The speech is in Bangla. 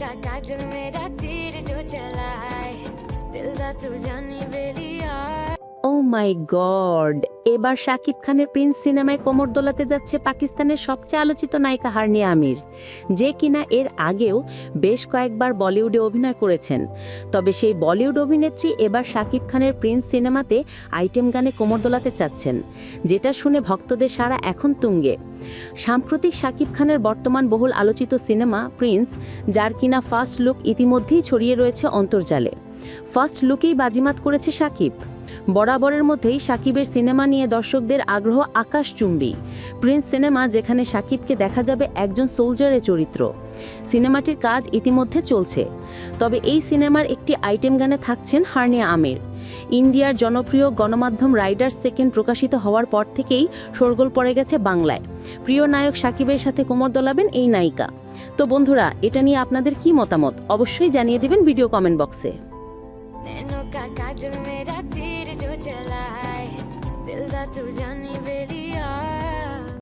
का काजल मेरा तीर जो चला है दिल दा तू जानी बेली यार ও মাই গড এবার শাকিব খানের প্রিন্স সিনেমায় কোমর দোলাতে যাচ্ছে পাকিস্তানের সবচেয়ে আলোচিত নায়িকা হার্নিয়া আমির, যে কিনা এর আগেও বেশ কয়েকবার বলিউডে অভিনয় করেছেন। তবে সেই বলিউড অভিনেত্রী এবার শাকিব খানের প্রিন্স সিনেমাতে আইটেম গানে কোমর দোলাতে চাচ্ছেন, যেটা শুনে ভক্তদের সারা এখন তুঙ্গে। সাম্প্রতিক শাকিব খানের বর্তমান বহুল আলোচিত সিনেমা প্রিন্স, যার কিনা ফার্স্ট লুক ইতিমধ্যেই ছড়িয়ে রয়েছে অন্তর্জালে। ফার্স্ট লুকেই বাজিমাত করেছে সাকিব। বরাবরের মধ্যেই সাকিবের সিনেমা নিয়ে দর্শকদের আগ্রহ আকাশ আকাশচুম্বী প্রিন্স সিনেমা যেখানে সাকিবকে দেখা যাবে একজন সোলজারের চরিত্র। সিনেমাটির কাজ ইতিমধ্যে চলছে। তবে এই সিনেমার একটি আইটেম গানে থাকছেন হার্নিয়া আমির। ইন্ডিয়ার জনপ্রিয় গণমাধ্যম রাইডার সেকেন্ড প্রকাশিত হওয়ার পর থেকেই শোরগোল পড়ে গেছে বাংলায়। প্রিয় নায়ক সাকিবের সাথে কোমর দোলাবেন এই নায়িকা। তো বন্ধুরা, এটা নিয়ে আপনাদের কি মতামত? অবশ্যই জানিয়ে দিবেন ভিডিও কমেন্ট বক্সে। नैनो का काजल मेरा तीर जो चला है दिल दा तू जानी बेरी और